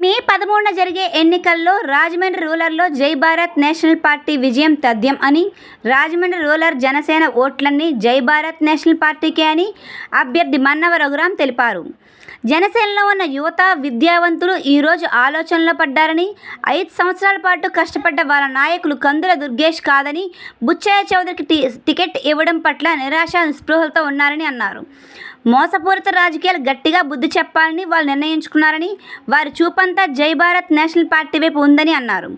మే పదమూడున జరిగే ఎన్నికల్లో రాజమండ్రి రూరల్లో జై భారత్ నేషనల్ పార్టీ విజయం తథ్యం అని రాజమండ్రి రూరల్ జనసేన ఓట్లన్నీ జై భారత్ నేషనల్ పార్టీకే అని అభ్యర్థి మన్నవ రఘురాం తెలిపారు. జనసేనలో ఉన్న యువత విద్యావంతులు ఈరోజు ఆలోచనలో పడ్డారని ఐదు సంవత్సరాల పాటు కష్టపడ్డ వాళ్ళ నాయకులు కందుల దుర్గేష్ కాదని బుచ్చయ్య చౌదరికి టికెట్ ఇవ్వడం పట్ల నిరాశ స్పృహలతో ఉన్నారని అన్నారు. మోసపూరిత రాజకీయాలు గట్టిగా బుద్ధి చెప్పాలని వాళ్ళు నిర్ణయించుకున్నారని వారి చూపంతా జై భారత్ నేషనల్ పార్టీ వైపు ఉందని అన్నారు.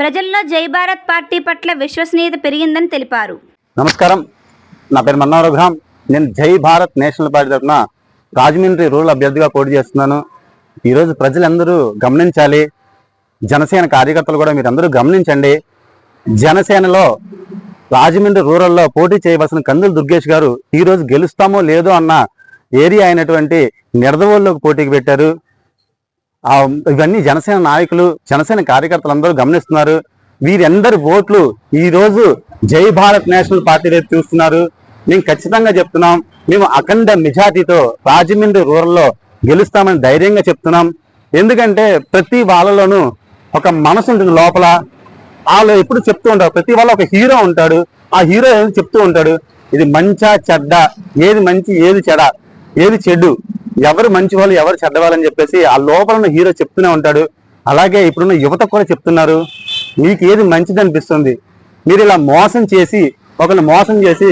ప్రజల్లో జై భారత్ పార్టీ పట్ల విశ్వసనీయత పెరిగిందని తెలిపారు. నమస్కారం. నా పేరు మన్నవరఘురాం నేను జై భారత్ నేషనల్ పార్టీ తరఫున రాజమండ్రి రూరల్ అభ్యర్థిగా పోటీ చేస్తున్నాను. ఈరోజు ప్రజలందరూ గమనించాలి. జనసేన కార్యకర్తలు కూడా మీరు అందరూ గమనించండి. జనసేనలో రాజమండ్రి రూరల్లో పోటీ చేయవలసిన కందులు దుర్గేష్ గారు ఈరోజు గెలుస్తామో లేదో అన్న ఏరియా అయినటువంటి నిడదవోళ్ళకు పోటీకి పెట్టారు. ఇవన్నీ జనసేన నాయకులు జనసేన కార్యకర్తలు అందరూ గమనిస్తున్నారు. వీరందరి ఓట్లు ఈరోజు జై భారత్ నేషనల్ పార్టీ వైపు చూస్తున్నారు. మేము ఖచ్చితంగా చెప్తున్నాం మేము అఖండ మెజార్టీతో రాజమండ్రి రూరల్లో గెలుస్తామని ధైర్యంగా చెప్తున్నాం. ఎందుకంటే ప్రతి వాళ్ళలోనూ ఒక మనసు ఉంటుంది లోపల. వాళ్ళు ఎప్పుడు చెప్తూ ఉంటారు. ప్రతి వాళ్ళ ఒక హీరో ఉంటాడు. ఆ హీరో ఏది చెప్తూ ఉంటాడు. ఇది మంచా చెడ్డ? ఏది మంచి ఏది చెడ? ఏది చెడు? ఎవరు మంచి వాళ్ళు ఎవరు చెడ్డవాళ్ళని చెప్పేసి ఆ లోపల ఉన్న హీరో చెప్తూనే ఉంటాడు. అలాగే ఇప్పుడున్న యువత కూడా చెప్తున్నారు. మీకు ఏది మంచిది అనిపిస్తుంది? మీరు ఇలా మోసం చేసి ఒకరిని మోసం చేసి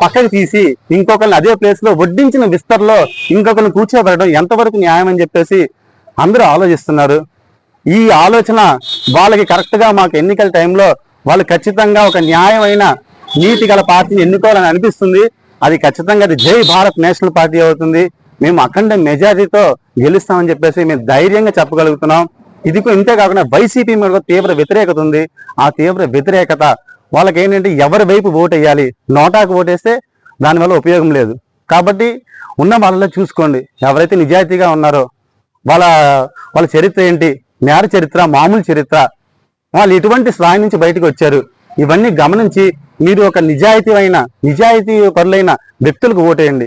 పక్కకు తీసి ఇంకొకరిని అదే ప్లేస్లో వడ్డించిన విస్తరలో ఇంకొకరిని కూర్చోబెట్టడం ఎంతవరకు న్యాయం అని చెప్పేసి అందరూ ఆలోచిస్తున్నారు. ఈ ఆలోచన వాళ్ళకి కరెక్ట్గా మాకు ఎన్నికల టైంలో వాళ్ళు ఖచ్చితంగా ఒక న్యాయమైన నీతి గల పార్టీని ఎన్నుకోవాలని అనిపిస్తుంది. అది ఖచ్చితంగా అది జై భారత్ నేషనల్ పార్టీ అవుతుంది. మేము అఖండ మెజారిటీతో గెలుస్తామని చెప్పేసి మేము ధైర్యంగా చెప్పగలుగుతున్నాం. ఇది ఇంతే కాకుండా వైసీపీ మీద తీవ్ర వ్యతిరేకత ఉంది. ఆ తీవ్ర వ్యతిరేకత వాళ్ళకి ఏంటంటే ఎవరి వైపు ఓటు వేయాలి? నోటాకు ఓటేస్తే దానివల్ల ఉపయోగం లేదు. కాబట్టి ఉన్న వాళ్ళలో చూసుకోండి. ఎవరైతే నిజాయితీగా ఉన్నారో వాళ్ళ వాళ్ళ చరిత్ర ఏంటి? నేర చరిత్ర మామూలు చరిత్ర. వాళ్ళు ఎటువంటి స్థాయి నుంచి బయటకు వచ్చారు. ఇవన్నీ గమనించి మీరు ఒక నిజాయితీ అయిన నిజాయితీ పరులైన వ్యక్తులకు ఓటేయండి.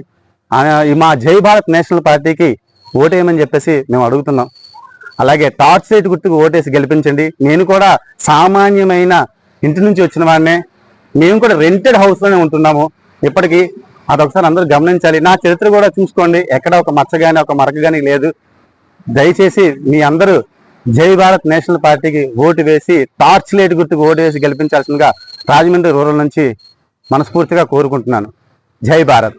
మా జై భారత్ నేషనల్ పార్టీకి ఓటేయమని చెప్పేసి మేము అడుగుతున్నాం. అలాగే టార్చ్ లైట్ గుర్తుకు ఓటేసి గెలిపించండి. నేను కూడా సామాన్యమైన ఇంటి నుంచి వచ్చిన వాడినే. మేము కూడా రెంటెడ్ హౌస్లోనే ఉంటున్నాము. ఇప్పటికీ అదొకసారి అందరూ గమనించాలి. నా చరిత్ర కూడా చూసుకోండి. ఎక్కడ ఒక మచ్చ కానీ ఒక మరక కానీ లేదు. దయచేసి మీ అందరూ జై భారత్ నేషనల్ పార్టీకి ఓటు వేసి టార్చ్ లైట్ గుర్తుకు ఓటు వేసి గెలిపించాల్సిందిగా రాజమండ్రి రూరల్ నుంచి మనస్ఫూర్తిగా కోరుకుంటున్నాను. జై భారత్.